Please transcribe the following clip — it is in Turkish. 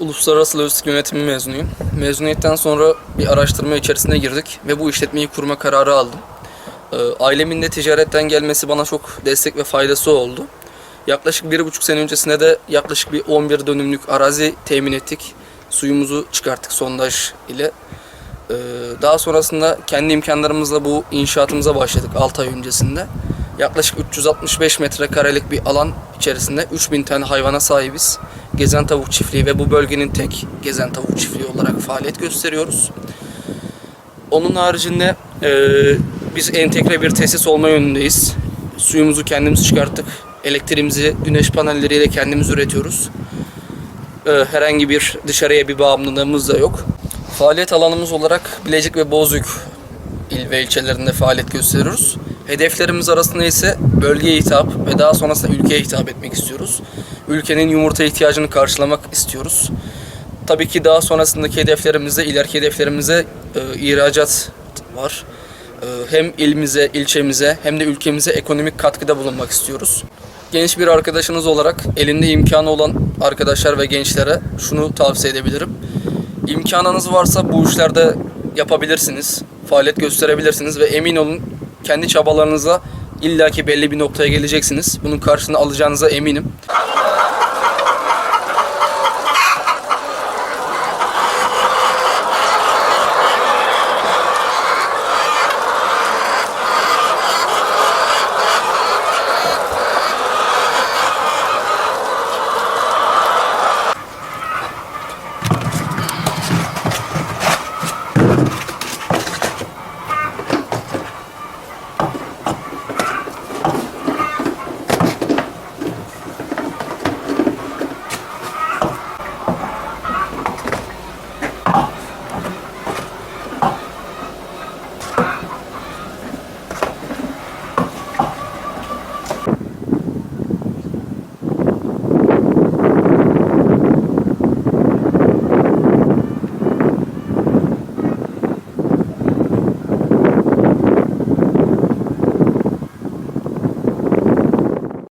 Uluslararası Lojistik Yönetimi mezunuyum. Mezuniyetten sonra bir araştırma içerisine girdik ve bu işletmeyi kurma kararı aldım. Ee, Ailemin de ticaretten gelmesi bana çok destek ve faydası oldu. Yaklaşık bir buçuk sene öncesinde de yaklaşık bir 11 dönümlük arazi temin ettik. Suyumuzu çıkarttık sondaj ile. Ee, Daha sonrasında kendi imkanlarımızla bu inşaatımıza başladık 6 ay öncesinde. Yaklaşık 365 metrekarelik bir alan içerisinde 3000 tane hayvana sahibiz. Gezen tavuk çiftliği ve bu bölgenin tek gezen tavuk çiftliği olarak faaliyet gösteriyoruz. Onun haricinde e, biz entegre bir tesis olma yönündeyiz. Suyumuzu kendimiz çıkarttık. Elektriğimizi güneş panelleriyle kendimiz üretiyoruz. E, herhangi bir dışarıya bir bağımlılığımız da yok. Faaliyet alanımız olarak Bilecik ve Bozüyük il ve ilçelerinde faaliyet gösteriyoruz. Hedeflerimiz arasında ise bölgeye hitap ve daha sonrasında ülkeye hitap etmek istiyoruz. Ülkenin yumurta ihtiyacını karşılamak istiyoruz. Tabii ki daha sonrasındaki hedeflerimizde, ileriki hedeflerimize e, ihracat var. E, hem ilimize, ilçemize hem de ülkemize ekonomik katkıda bulunmak istiyoruz. Genç bir arkadaşınız olarak elinde imkanı olan arkadaşlar ve gençlere şunu tavsiye edebilirim. İmkanınız varsa bu işlerde yapabilirsiniz. Faaliyet gösterebilirsiniz ve emin olun kendi çabalarınıza illaki belli bir noktaya geleceksiniz. Bunun karşılığını alacağınıza eminim.